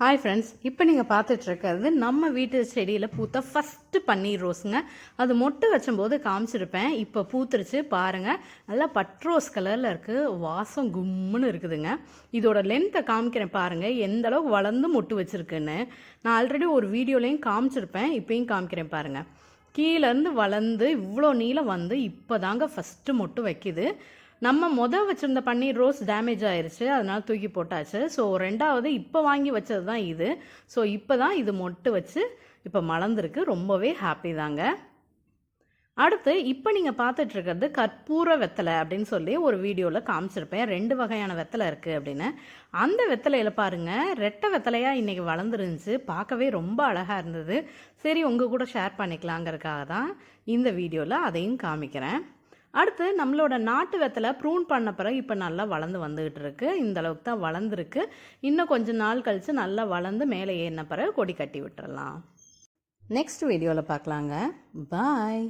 Hi friends இப்போ நீங்கள் பார்த்துட்ருக்கிறது நம்ம வீட்டு செடியில் பூத்த ஃபஸ்ட்டு பன்னீர் ரோஸுங்க. அது மொட்டு வச்சும்போது காமிச்சிருப்பேன். இப்போ பூத்துருச்சு பாருங்கள் நல்லா பட்ரோஸ் கலரில் இருக்குது வாசம் கும்முன்னு இருக்குதுங்க. இதோட லென்த்தை காமிக்கிறேன் பாருங்கள் எந்த அளவுக்கு வளர்ந்து மொட்டு வச்சுருக்குன்னு. நான் ஆல்ரெடி ஒரு வீடியோலையும் காமிச்சிருப்பேன். இப்போயும் காமிக்கிறேன் பாருங்கள் கீழேருந்து வளர்ந்து இவ்வளோ நீளம் வந்து இப்போ தாங்க ஃபஸ்ட்டு மொட்டு வைக்குது. நம்ம மொதல் வச்சுருந்த பன்னீர் ரோஸ் டேமேஜ் ஆயிடுச்சு அதனால் தூக்கி போட்டாச்சு. ஸோ ரெண்டாவது இப்போ வாங்கி வச்சது தான் இது. ஸோ இப்போ தான் இது மொட்டு வச்சு இப்போ மலர்ந்துருக்கு. ரொம்பவே ஹாப்பி தாங்க. அடுத்து இப்போ நீங்கள் பார்த்துட்ருக்கிறது கற்பூர வெத்தலை அப்படின்னு சொல்லி ஒரு வீடியோவில் காமிச்சிருப்பேன். ரெண்டு வகையான வெத்தலை இருக்குது அப்படின்னு. அந்த வெத்தலையில் பாருங்கள் ரெட்டை வெத்தலையாக இன்றைக்கி வளர்ந்துருந்துச்சு. பார்க்கவே ரொம்ப அழகாக இருந்தது. சரி உங்கள் கூட ஷேர் பண்ணிக்கலாங்கிறதுக்காக தான் இந்த வீடியோவில் அதையும் காமிக்கிறேன். அடுத்து நம்மளோட நாட்டு வெத்தலை ப்ரூன் பண்ண பிறகு இப்போ நல்லா வளர்ந்து வந்துக்கிட்டு இருக்கு. இந்த அளவுக்கு தான் வளர்ந்துருக்கு. இன்னும் கொஞ்சம் நாள் கழித்து நல்லா வளர்ந்து மேலே ஏறின பிறகு கொடி கட்டி விட்டுறலாம். நெக்ஸ்ட் வீடியோவில் பார்க்கலாங்க. பாய்